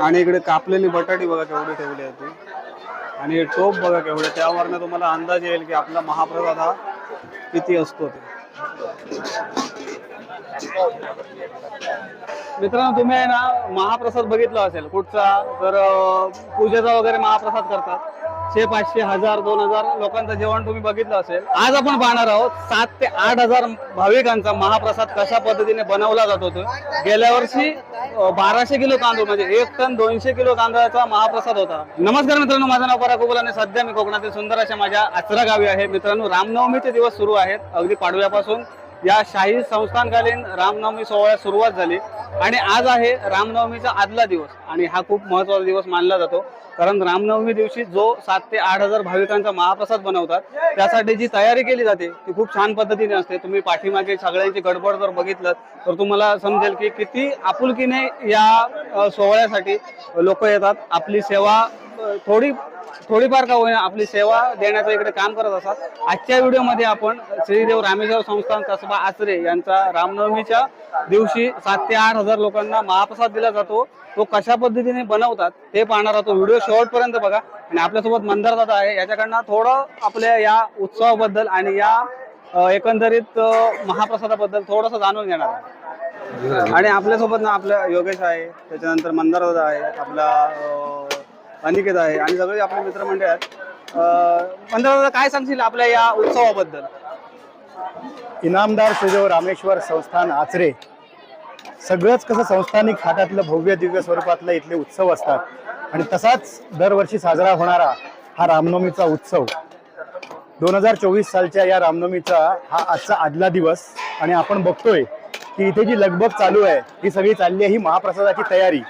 आणि इकडे कापलेली बटाटी बघा केवढी ठेवली आहे ती आणि टोप बघा केवढे त्यावरनं तुम्हाला अंदाज येईल की आपला महाप्रसाद हा किती असतो ते. मित्रांनो तुम्ही आहे ना महाप्रसाद बघितला असेल कुठचा? तर पूजेचा वगैरे महाप्रसाद करतात. शे पाचशे हजार दोन हजार लोकांचं जेवण तुम्ही बघितलं असेल. आज आपण पाहणार आहोत सात ते आठ हजार भाविकांचा महाप्रसाद कशा पद्धतीने बनवला जात होतो. गेल्या वर्षी बाराशे किलो तांदूळ म्हणजे एक टन दोनशे किलो तांदळाचा महाप्रसाद होता. नमस्कार मित्रांनो माझं नाव पराग आणि सध्या मी कोकणातील सुंदर अशा माझ्या आचरा गावी आहे. मित्रांनो रामनवमीचे दिवस सुरू आहेत. अगदी पाडव्यापासून या शाही संस्थानकालीन रामनवमी सोहळ्यास सुरुवात झाली. आणि आज आहे रामनवमीचा आदला दिवस. आणि हा खूप महत्त्वाचा दिवस मानला जातो. कारण रामनवमी दिवशी जो सात ते आठ हजार भाविकांचा महाप्रसाद बनवतात त्यासाठी जी तयारी केली जाते ती खूप छान पद्धतीने असते. तुम्ही पाठीमागे सगळ्यांची गडबड जर बघितलं तर तुम्हाला समजेल की किती आपुलकीने या सोहळ्यासाठी लोक येतात. आपली सेवा थोडी थोडीफार का होईना आपली सेवा देण्याचं इकडे काम करत असतात. आजच्या व्हिडिओमध्ये आपण श्रीदेव रामेश्वर संस्थान कसबा आचरे यांचा रामनवमीच्या दिवशी सात ते आठ हजार लोकांना महाप्रसाद दिला जातो. तो कशा पद्धतीने बनवतात ते पाहणार आहोत. व्हिडिओ शेवटपर्यंत बघा. आणि आपल्यासोबत मंदार दादा आहे. याच्याकडनं थोडं आपल्या या उत्सवाबद्दल आणि या एकंदरीत महाप्रसादाबद्दल थोडंसं जाणून घेणार आहे आणि आपल्यासोबत ना आपल्या योगेश आहे. त्याच्यानंतर मंदार दादा आहे. आपला अनिकेत आहे आणि सगळे आपले मित्रमंडळ आहेत. अ, दादा काय सांगशील आपल्या या उत्सवाबद्दल? इनामदार श्रीदेव रामेश्वर संस्थान आचरे. सगळंच कसं संस्थानिक हातातलं भव्य दिव्य स्वरूपातलं इथले उत्सव असतात. आणि तसाच दरवर्षी साजरा होणारा हा रामनवमीचा उत्सव. दोन हजार चोवीस सालच्या या रामनवमीचा हा आजचा आदला दिवस. आणि आपण बघतोय की इथे जी लगबग चालू आहे ही सगळी चालली आहे ही महाप्रसादाची तयारी.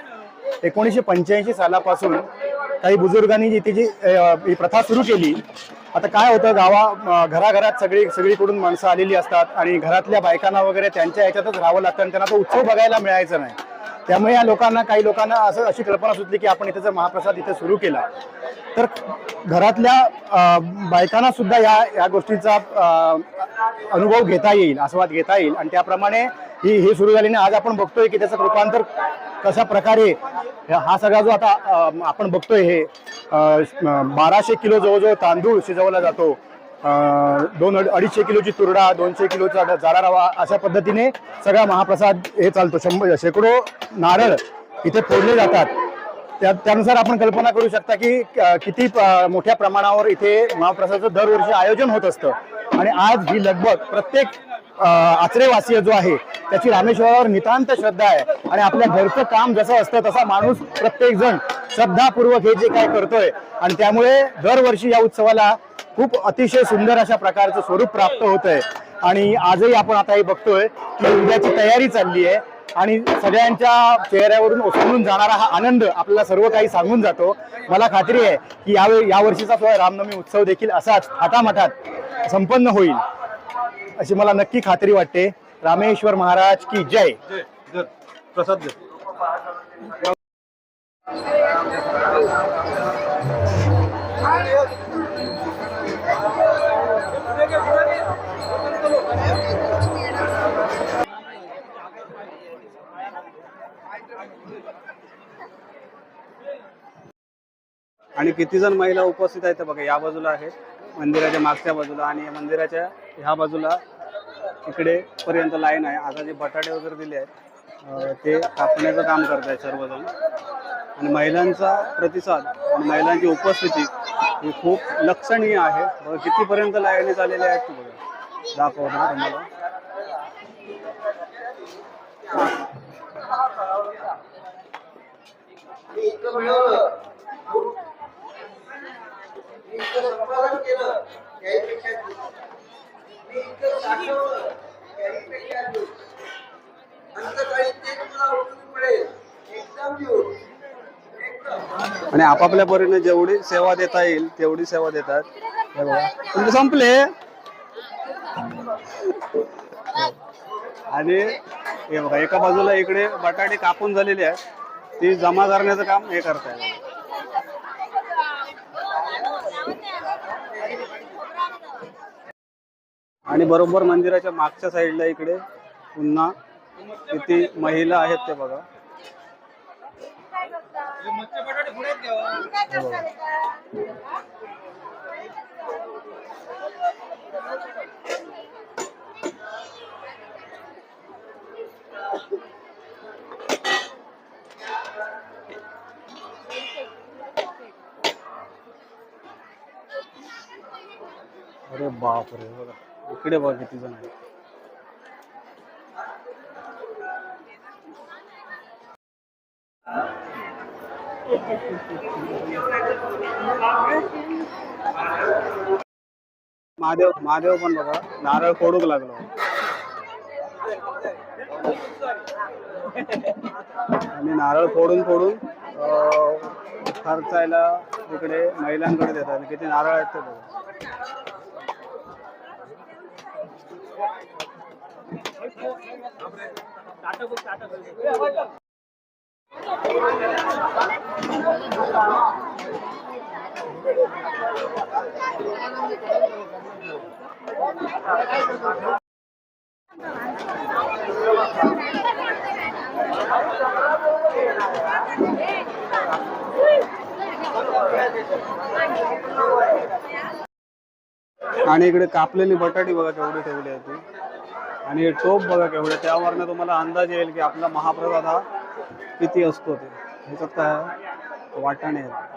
एकोणीसशे पंच्याऐंशी सालापासून काही बुजुर्गांनी जी तिची जी ही प्रथा सुरू केली आता काय होतं गावा घराघरात सगळी सगळीकडून माणसं आलेली असतात आणि घरातल्या बायकांना वगैरे त्यांच्या याच्यातच राहावं लागतं आणि त्यांना तो उत्सव बघायला मिळायचा नाही. त्यामुळे या लोकांना काही लोकांना असं अशी कल्पना सुचली की आपण इथे जर महाप्रसाद इथे सुरू केला तर घरातल्या बायकांना सुद्धा या या गोष्टीचा अनुभव घेता येईल आस्वाद घेता येईल. आणि त्याप्रमाणे ही हे सुरू झाली आज आपण बघतोय की त्याचं रूपांतर कशा प्रकारे हा सगळा जो आता आपण बघतोय हे बाराशे किलो जवळजवळ तांदूळ शिजवला जातो. दोन अडीचशे किलोची तुरडा दोनशे किलोचा जारा रवा अशा पद्धतीने सगळा महाप्रसाद हे चालतो. शंभर शेकडो नारळ इथे फोडले जातात. त्या त्यानुसार आपण कल्पना करू शकता की किती मोठ्या प्रमाणावर इथे महाप्रसादाचं दरवर्षी आयोजन होत असतं. आणि आज ही लगभग प्रत्येक आचरेवासीय जो आहे त्याची रामेश्वरावर नितांत श्रद्धा आहे. आणि आपल्या घरचं काम जसं असतं तसा माणूस प्रत्येक जण श्रद्धापूर्वक हे जे काय करतोय आणि त्यामुळे दरवर्षी या उत्सवाला खूप अतिशय सुंदर अशा प्रकारचं स्वरूप प्राप्त होत आहे आणि आजही आपण आता हे बघतोय की उद्याची तयारी चालली आहे. आणि सगळ्यांच्या चेहऱ्यावरून ओसंडून जाणारा हा आनंद आपल्याला सर्व काही सांगून जातो. मला खात्री आहे की यावेळी यावर्षीचा वर्षीचा रामनवमी उत्सव देखील असाच थाटामाठात संपन्न होईल. अशी मला नक्की खात्री वाटते. रामेश्वर महाराज की जय. प्रसाद दे. आणि किती जण महिला उपस्थित आहेत बघा या बाजूला आहेत मंदिराच्या मागच्या बाजूला आणि मंदिराच्या ह्या बाजूला इकडे पर्यंत लाईन आहे. आता जे बटाटे वगैरे दिले आहेत ते कापण्याचं काम करत आहेत सर्वजण. आणि महिलांचा प्रतिसाद आणि महिलांची उपस्थिती ही खूप लक्षणीय आहे. बघा कितीपर्यंत लाईनी चाललेल्या आहेत ते बघा. दाखवतो ना तुम्हाला. मी इतकं मिळवलं मी इतकं संपादन केलं त्याहीपेक्षा मी इतकं साठवलं त्याहीपेक्षा अंतकाळी ते एकदम. आणि आपापल्या परीने जेवढी सेवा देता येईल तेवढी सेवा देतात. हे बघा. तुमचे संपले? आणि हे बघा एका बाजूला इकडे बटाटे कापून झालेले आहेत. ती जमा करण्याचं काम हे करताय. आणि बरोबर मंदिराच्या मागच्या साईडला इकडे पुन्हा किती महिला आहेत ते बघा. अरे बापरे बघा. इकडे बघा किती जण आहेत. महादेव महादेव पण बघा. नारळ फोडूक लागलो. आणि नारळ फोडून फोडून खर्चायला इकडे महिलांकडे देतात. किती नारळ आहेत ते बघा. आणि इकडे कापलेली बटाटी बघा केवढी ठेवली आहे ती. आणि टोप बघा केवढं. त्यावरनं तुम्हाला अंदाज येईल की आपला महाप्रसाद हा किती असतो ते. ह्याच्यात काय वाटाणे आहेत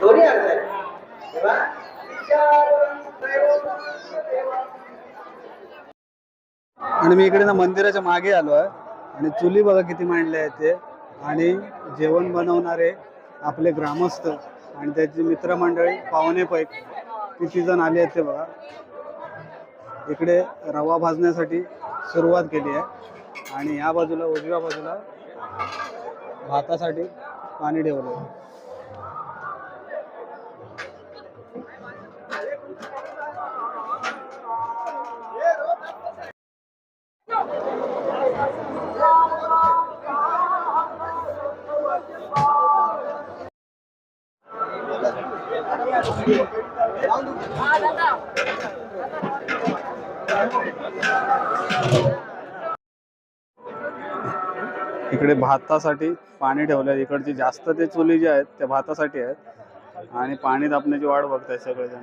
दोन्ही अर्थ तेव्हा आणि मी इकडे ना मंदिराच्या मागे आलो आहे. आणि चुली बघा किती मांडले आहेत ते. आणि जेवण बनवणारे आपले ग्रामस्थ आणि त्याची मित्रमंडळी पाहुणे पैक किती जण आले आहेत ते बघा. इकडे रवा भाजण्यासाठी सुरुवात केली आहे. आणि या बाजूला उजव्या बाजूला भातासाठी पाणी ठेवलं. भातासाठी पाणी ठेवलं आहे इकडची जास्त ते चुली जे आहेत त्या भातासाठी आहेत. आणि पाणी तापण्याची वाट बघताय सगळेजण.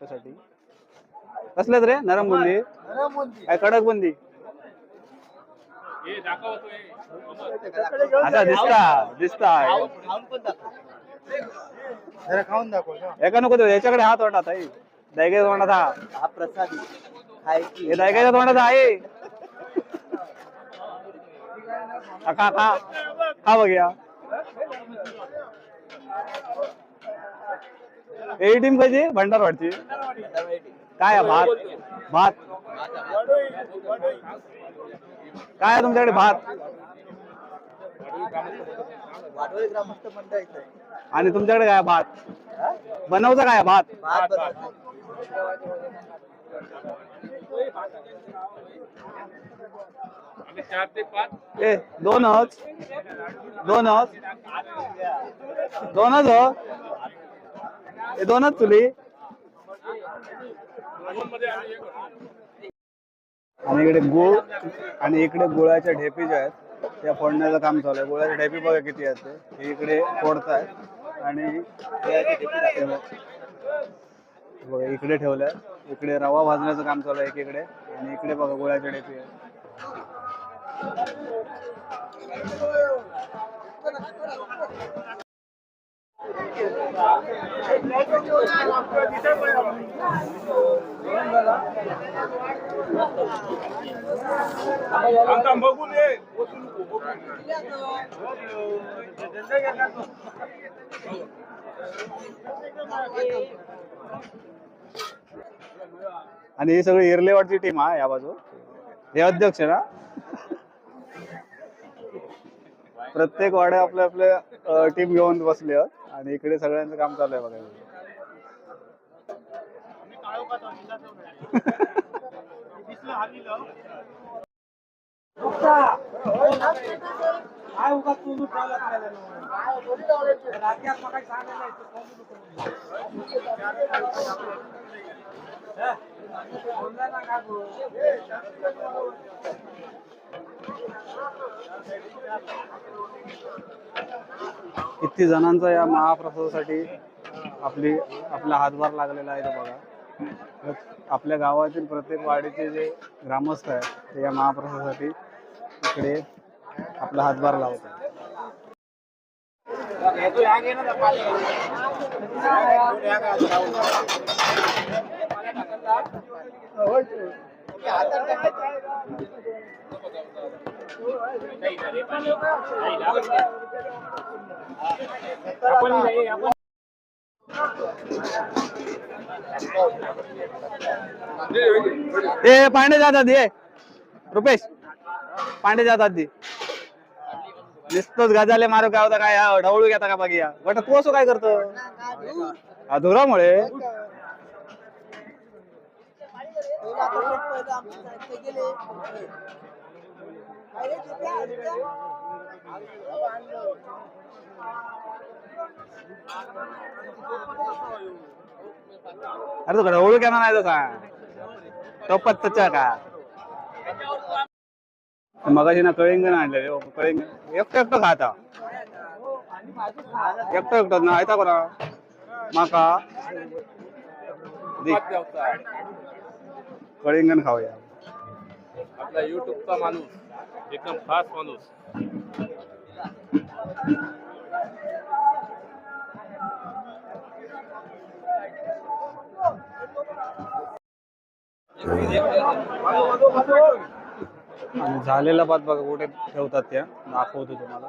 साठी कसल्यात रे? नरम बुंदी? काय कडक बुंदी? आता दिसता दिसता. एका नको याच्याकडे हात वाटत आहे दायग्याच्या तोंडात हा हा प्रसादी खायची. हे दायग्याच्या तोंडात आहे. खा खा. खा खा बघूया ए टीम कशी? भंडारवाडची काय आहे भात? भात. काय आहे तुमच्याकडे भात? वाडवळी ग्रामस्थ आणि तुमच्याकडे काय आहे भात? बनवता काय आहे भात? भात बनवतो. ए दोनच दोनच दोनच हो? हे दोनच तुली. आणि इकडे गुळ आणि इकडे गुळाच्या ढेपी ज्या आहेत त्या फोडण्याचं काम चालू आहे. गुळाच्या ढेपी बघा किती आहेत ते. हे इकडे फोडतायत आणि बघा इकडे ठेवलं आहे इकडे रवा भाजण्याचं काम चालू आहे एकीकडे. आणि इकडे बघा गोळ्याच्या डेपी आहे बघून आणि हे सगळी इरलेवाडची टीम आहे या बाजू हे अध्यक्ष ना? प्रत्येक वाडे आपल्या आपल्या टीम घेऊन बसले आहेत. आणि इकडे सगळ्यांचं काम चालू आहे बघायला बघा किती जणांचा या महाप्रसादासाठी आपली आपला हातभार लागलेला आहे तो बघा. आपल्या गावातील प्रत्येक वाडीचे जे ग्रामस्थ आहेत ते या महाप्रसादासाठी इकडे आपला हातभार लावतो. ए पांडे जातात ये रुपेश पांडे जातात ती. नुसतंच गजाले मारो काय होता काय? हा, ढवळू घेता का बाकी? या बट तू असं काय करतो? हा धुरामुळे अरे तू ढवळू केला नाही तसा? तो पत्तचा का मगाशी ना कळिंगण आणलेले कळिंगण. एकटं एकटं खाता. एकटं एकटं ना आयता करा माका. कळिंगण खाऊया. आपला युट्यूबचा माणूस एकदम खास माणूस. आणि झालेला भात बघा कुठे ठेवतात त्या. दाखवतो तुम्हाला.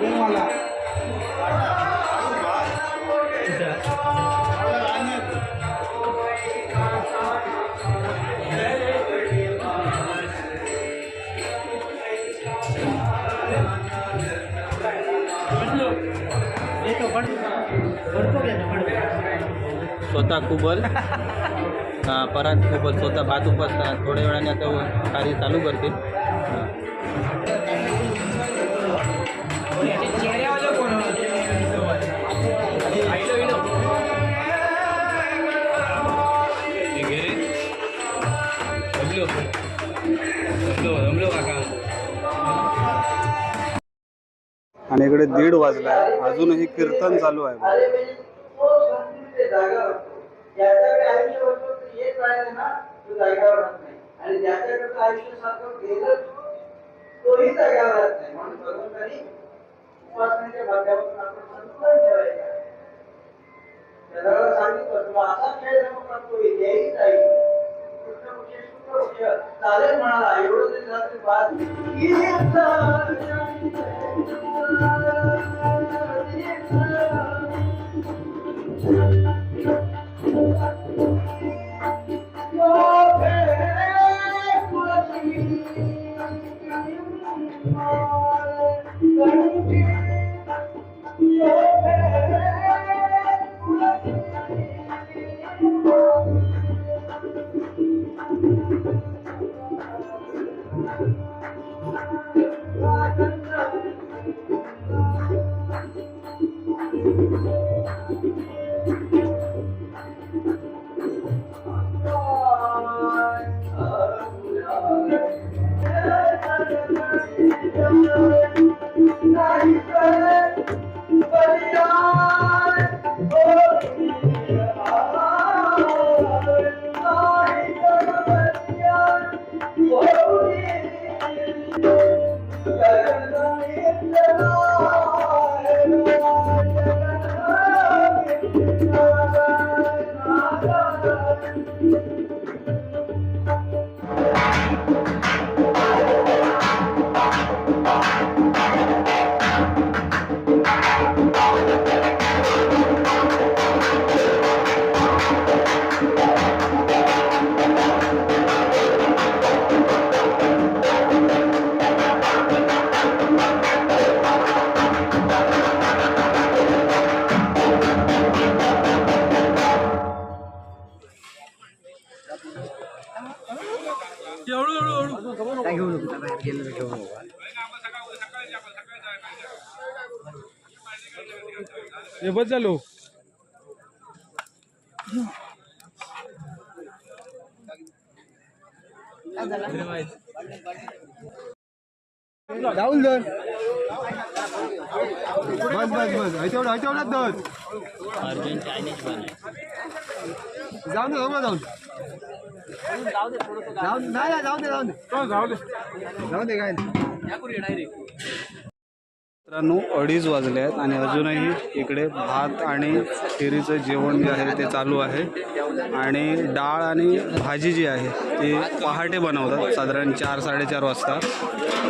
स्वतः कुबल. परत कुबल स्वतः भात उपसतात थोड्या वेळाने आता कार्य चालू करतील. आणि इकडे दीड आहे अजूनही कीर्तन चालू आहे अरे म्हणजे सांगितलं तुला असा खेळ जमत तो येईल जाईल कृष्ण पक्षी शुक्र पक्ष चालेल म्हणाला एवढं तरी रात्री बाद हे बस झालो जाऊन दर बस बस बस ह्याच्यावर ह्याच्यावरच दर अर्जंट चायनीज पण आहे जाऊन दे जाऊन जाऊन जाऊन नाही नाही, जाऊन दे जाऊन दे जाऊ दे जाऊन दे काय नाही. मित्रांनो अडीच वाजले आहेत आणि अजूनही इकडे भात आणि खिरीचं जेवण जे आहे ते चालू आहे. आणि डाळ आणि भाजी जी आहे ती पहाटे बनवतात साधारण चार साडेचार वाजता.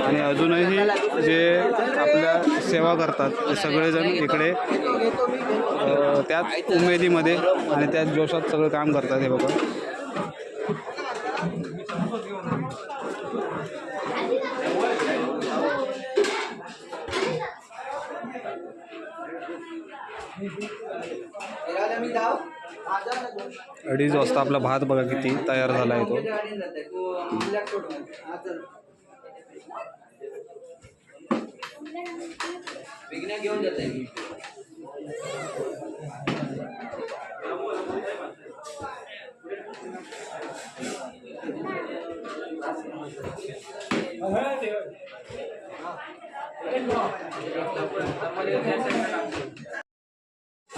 आणि अजूनही जे आपल्या सेवा करतात ते सगळेजण इकडे त्यात त्याच उमेदीमध्ये आणि त्याच जोशात सगळं काम करतात हे बघा. अडीच वाजता आपला भात बघा किती तयार झाला आहे तो. घेऊन जाते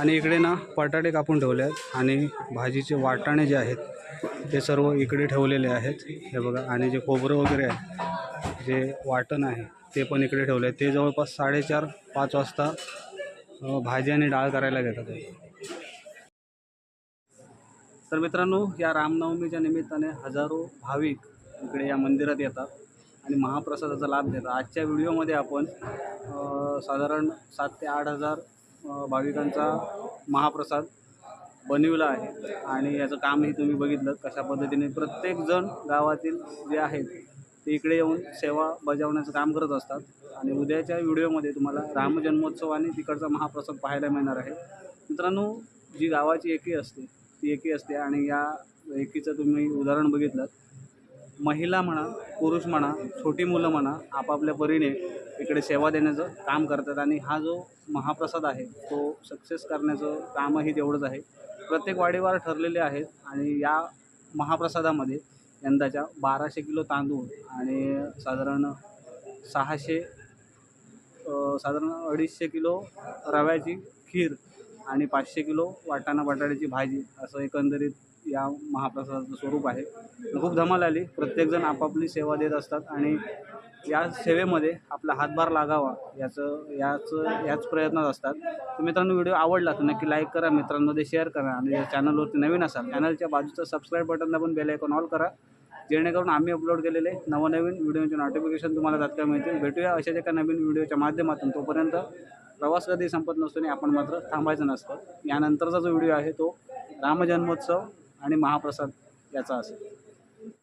आणि इकडे ना बटाटे कापून ठेवले आहेत आणि भाजीचे वाटाणे जे आहेत ते सर्व इकडे ठेवलेले आहेत. हे बघा आणि जे खोबरं वगैरे आहे जे वाटण आहे ते पण इकडे ठेवले आहे ते जवळपास साडेचार पाच वाजता भाजी आणि डाळ करायला घेतात तर मित्रांनो या रामनवमीच्या निमित्ताने हजारो भाविक इकडे या मंदिरात येतात आणि महाप्रसादाचा लाभ देतात आजच्या व्हिडिओमध्ये आपण साधारण सात ते आठ हजार भाविकांचा महाप्रसाद बनविला आहे. आणि याचं कामही तुम्ही बघितलं कशा पद्धतीने प्रत्येकजण गावातील जे आहेत ते इकडे येऊन सेवा बजावण्याचं काम करत असतात. आणि उद्याच्या व्हिडिओमध्ये तुम्हाला रामजन्मोत्सव आणि तिकडचा महाप्रसाद पाहायला मिळणार आहे. मित्रांनो जी गावाची एकी असते ती एकी असते. आणि या एकीचं तुम्ही उदाहरण बघितलं. महिला म्हणा पुरुष म्हणा छोटी मुलं म्हणा आपापल्या परीने इकडे सेवा देण्याचं काम करतात आणि हा जो महाप्रसाद आहे तो सक्सेस करण्याचं कामही तेवढंच आहे. प्रत्येक वाडीवार ठरलेले आहेत आणि या महाप्रसादामध्ये यंदाच्या बाराशे किलो तांदूळ आणि साधारण सहाशे साधारण अडीचशे किलो रव्याची खीर आणि पाचशे किलो वाटाणा बटाट्याची भाजी असं एकंदरीत या महाप्रसादाचं स्वरूप आहे. खूप धमाल आली. प्रत्येकजण आपापली सेवा देत असतात आणि या सेवेमध्ये आपला हातभार लागावा याचं याचं याच प्रयत्नात असतात. तर मित्रांनो व्हिडिओ आवडला तर नक्की लाईक करा. मित्रांमध्ये शेअर करा आणि या चॅनलवरती नवीन असाल चॅनलच्या बाजूचं सबस्क्राईब बटनला पण बेल आयकॉन ऑल करा. जेणेकरून आम्ही अपलोड केलेले नवनवीन व्हिडिओचे नोटिफिकेशन तुम्हाला तात्काळ मिळतील. भेटूया अशाच एका नवीन व्हिडिओच्या माध्यमातून. तोपर्यंत प्रवास कधी संपत नसतो आणि आपण मात्र थांबायचं नसतं. यानंतरचा जो व्हिडिओ आहे तो रामजन्मोत्सव आणि महाप्रसाद याचा असेल.